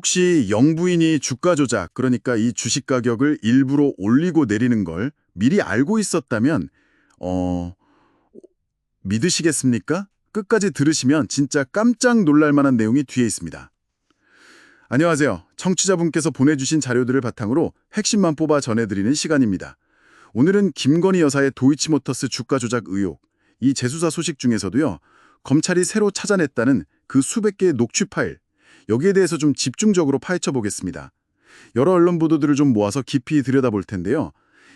혹시 영부인이 주가 조작, 그러니까 이 주식 가격을 일부러 올리고 내리는 걸 미리 알고 있었다면 어 믿으시겠습니까? 끝까지 들으시면 진짜 깜짝 놀랄 만한 내용이 뒤에 있습니다. 안녕하세요. 청취자분께서 보내주신 자료들을 바탕으로 핵심만 뽑아 전해드리는 시간입니다. 오늘은 김건희 여사의 도이치모터스 주가 조작 의혹, 이 재수사 소식 중에서도요, 검찰이 새로 찾아냈다는 그 수백 개의 녹취 파일, 여기에 대해서 좀 집중적으로 파헤쳐 보겠습니다. 여러 언론 보도들을 좀 모아서 깊이 들여다볼 텐데요.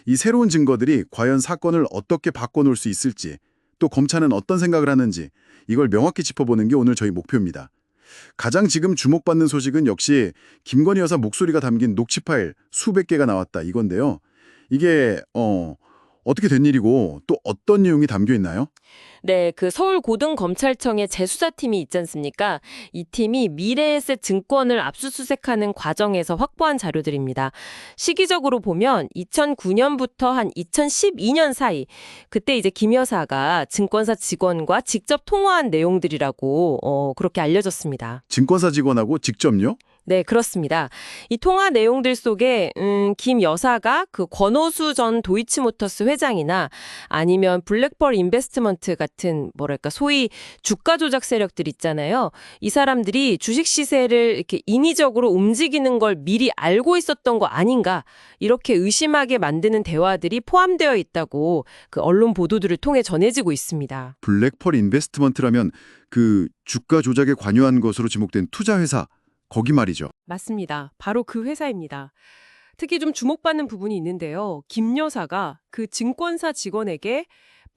이 새로운 증거들이 과연 사건을 어떻게 바꿔놓을 수 있을지, 또 검찰은 어떤 생각을 하는지 이걸 명확히 짚어보는 게 오늘 저희 목표입니다. 가장 지금 주목받는 소식은 역시 김건희 여사 목소리가 담긴 녹취 파일 수백 개가 나왔다 이건데요. 이게 어 어떻게 된 일이고 또 어떤 내용이 담겨 있나요? 네, 그 서울고등검찰청의 재수사팀이 있지 않습니까? 이 팀이 미래에셋 증권을 압수수색하는 과정에서 확보한 자료들입니다. 시기적으로 보면 2009년부터 한 2012년 사이 그때 이제 김 여사가 증권사 직원과 직접 통화한 내용들이라고 어, 그렇게 알려졌습니다. 증권사 직원하고 직접요? 네, 그렇습니다. 이 통화 내용들 속에 음, 김 여사가 그 권오수 전 도이치모터스 회장이나 아니면 블랙펄 인베스트먼트 같은 뭐랄까 소위 주가 조작 세력들 있잖아요. 이 사람들이 주식 시세를 이렇게 인위적으로 움직이는 걸 미리 알고 있었던 거 아닌가 이렇게 의심하게 만드는 대화들이 포함되어 있다고 그 언론 보도들을 통해 전해지고 있습니다. 블랙펄 인베스트먼트라면 그 주가 조작에 관여한 것으로 지목된 투자 회사 거기 말이죠. 맞습니다. 바로 그 회사입니다. 특히 좀 주목받는 부분이 있는데요. 김 여사가 그 증권사 직원에게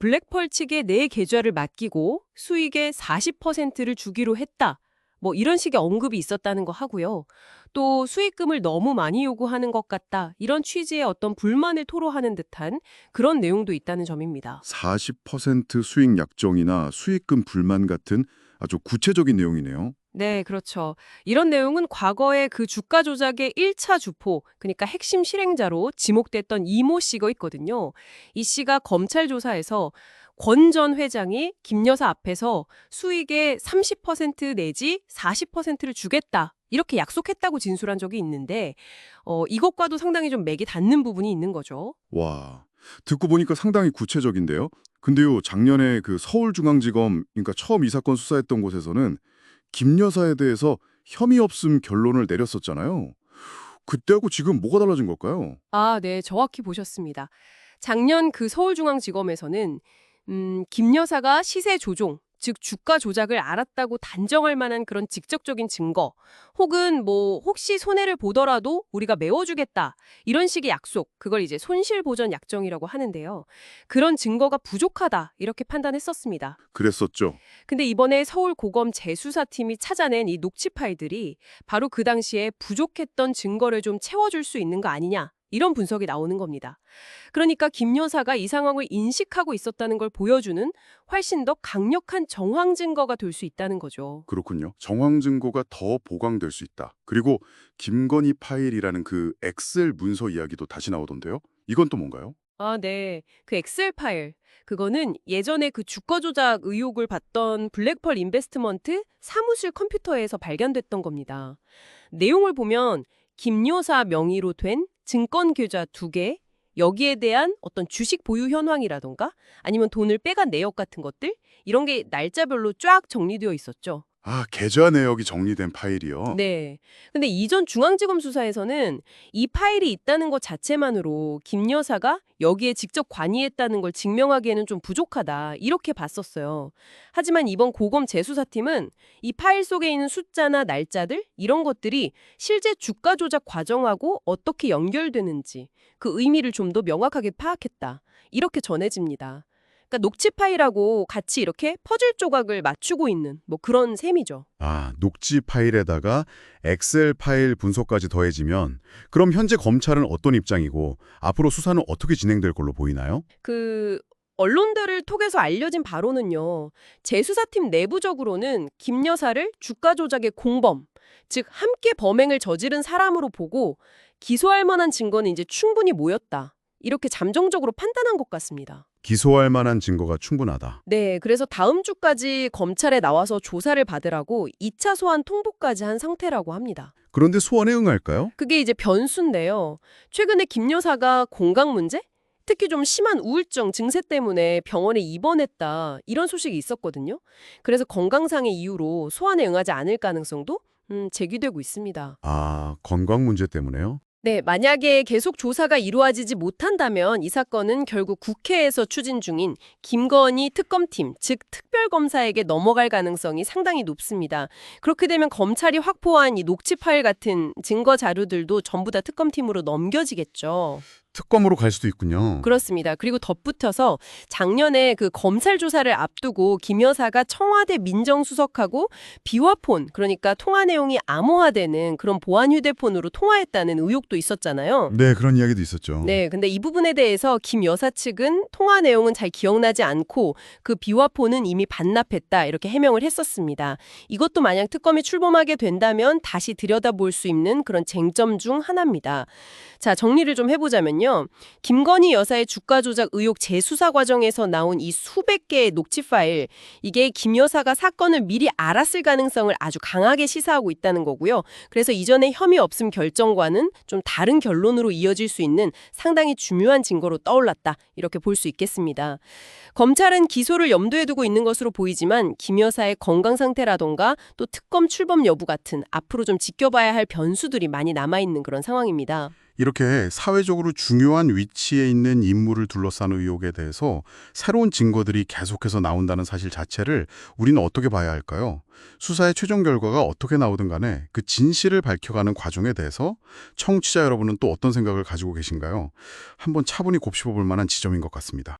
블랙펄 측에 내 계좌를 맡기고 수익의 40%를 주기로 했다. 뭐 이런 식의 언급이 있었다는 거 하고요. 또 수익금을 너무 많이 요구하는 것 같다. 이런 취지의 어떤 불만을 토로하는 듯한 그런 내용도 있다는 점입니다. 40% 수익 약정이나 수익금 불만 같은 아주 구체적인 내용이네요. 네, 그렇죠. 이런 내용은 과거에 그 주가 조작의 1차 주포, 그러니까 핵심 실행자로 지목됐던 이모 씨가 있거든요. 이 씨가 검찰 조사에서 권 전 회장이 김 여사 앞에서 수익의 30% 내지 40%를 주겠다. 이렇게 약속했다고 진술한 적이 있는데 어, 이것과도 상당히 좀 맥이 닿는 부분이 있는 거죠. 와, 듣고 보니까 상당히 구체적인데요. 근데요, 작년에 그 서울중앙지검, 그러니까 처음 이 사건 수사했던 곳에서는 김 여사에 대해서 혐의 없음 결론을 내렸었잖아요. 그때하고 지금 뭐가 달라진 걸까요? 아, 네, 정확히 보셨습니다. 작년 그 서울중앙지검에서는 음, 김 여사가 시세 조종, 즉 주가 조작을 알았다고 단정할 만한 그런 직접적인 증거, 혹은 뭐 혹시 손해를 보더라도 우리가 메워주겠다 이런 식의 약속, 그걸 이제 손실 보전 약정이라고 하는데요. 그런 증거가 부족하다 이렇게 판단했었습니다. 그랬었죠. 근데 이번에 서울고검 재수사팀이 찾아낸 이 녹취 파일들이 바로 그 당시에 부족했던 증거를 좀 채워줄 수 있는 거 아니냐 이런 분석이 나오는 겁니다. 그러니까 김 여사가 이 상황을 인식하고 있었다는 걸 보여주는 훨씬 더 강력한 정황 증거가 될 수 있다는 거죠. 그렇군요. 정황 증거가 더 보강될 수 있다. 그리고 김건희 파일이라는 그 엑셀 문서 이야기도 다시 나오던데요. 이건 또 뭔가요? 아, 네. 그 엑셀 파일. 그거는 예전에 그 주가 조작 의혹을 받던 블랙펄 인베스트먼트 사무실 컴퓨터에서 발견됐던 겁니다. 내용을 보면 김 여사 명의로 된 증권 계좌 두 개, 여기에 대한 어떤 주식 보유 현황이라던가 아니면 돈을 빼간 내역 같은 것들 이런 게 날짜별로 쫙 정리되어 있었죠. 아, 계좌 내역이 정리된 파일이요. 네. 근데 이전 중앙지검 수사에서는 이 파일이 있다는 것 자체만으로 김 여사가 여기에 직접 관여했다는 걸 증명하기에는 좀 부족하다. 이렇게 봤었어요. 하지만 이번 고검 재수사팀은 이 파일 속에 있는 숫자나 날짜들 이런 것들이 실제 주가 조작 과정하고 어떻게 연결되는지 그 의미를 좀 더 명확하게 파악했다. 이렇게 전해집니다. 그러니까 녹취 파일하고 같이 이렇게 퍼즐 조각을 맞추고 있는 뭐 그런 셈이죠. 아, 녹지 파일에다가 엑셀 파일 분석까지 더해지면 그럼 현재 검찰은 어떤 입장이고 앞으로 수사는 어떻게 진행될 걸로 보이나요? 그 언론들을 통해서 알려진 바로는요. 재수사팀 내부적으로는 김 여사를 주가 조작의 공범, 즉 함께 범행을 저지른 사람으로 보고 기소할 만한 증거는 이제 충분히 모였다. 이렇게 잠정적으로 판단한 것 같습니다. 기소할 만한 증거가 충분하다. 네, 그래서 다음 주까지 검찰에 나와서 조사를 받으라고 2차 소환 통보까지 한 상태라고 합니다. 그런데 소환에 응할까요? 그게 이제 변수인데요. 최근에 김 여사가 건강 문제? 특히 좀 심한 우울증 증세 때문에 병원에 입원했다. 이런 소식이 있었거든요. 그래서 건강상의 이유로 소환에 응하지 않을 가능성도 음, 제기되고 있습니다. 아, 건강 문제 때문에요? 네, 만약에 계속 조사가 이루어지지 못한다면 이 사건은 결국 국회에서 추진 중인 김건희 특검팀, 즉 특별검사에게 넘어갈 가능성이 상당히 높습니다. 그렇게 되면 검찰이 확보한 이 녹취 파일 같은 증거 자료들도 전부 다 특검팀으로 넘겨지겠죠. 특검으로 갈 수도 있군요. 그렇습니다. 그리고 덧붙여서 작년에 그 검찰 조사를 앞두고 김 여사가 청와대 민정수석하고 비화폰, 그러니까 통화 내용이 암호화되는 그런 보안 휴대폰으로 통화했다는 의혹도 있었잖아요. 네, 그런 이야기도 있었죠. 네, 근데 이 부분에 대해서 김 여사 측은 통화 내용은 잘 기억나지 않고 그 비화폰은 이미 반납했다 이렇게 해명을 했었습니다. 이것도 만약 특검이 출범하게 된다면 다시 들여다볼 수 있는 그런 쟁점 중 하나입니다. 자, 정리를 좀 해보자 면요. 김건희 여사의 주가 조작 의혹 재수사 과정에서 나온 이 수백 개의 녹취 파일, 이게 김 여사가 사건을 미리 알았을 가능성을 아주 강하게 시사하고 있다는 거고요. 그래서 이전에 혐의 없음 결정과는 좀 다른 결론으로 이어질 수 있는 상당히 중요한 증거로 떠올랐다. 이렇게 볼 수 있겠습니다. 검찰은 기소를 염두에 두고 있는 것으로 보이지만 김 여사의 건강 상태라던가 또 특검 출범 여부 같은 앞으로 좀 지켜봐야 할 변수들이 많이 남아있는 그런 상황입니다. 이렇게 사회적으로 중요한 위치에 있는 인물을 둘러싼 의혹에 대해서 새로운 증거들이 계속해서 나온다는 사실 자체를 우리는 어떻게 봐야 할까요? 수사의 최종 결과가 어떻게 나오든 간에 그 진실을 밝혀가는 과정에 대해서 청취자 여러분은 또 어떤 생각을 가지고 계신가요? 한번 차분히 곱씹어 볼 만한 지점인 것 같습니다.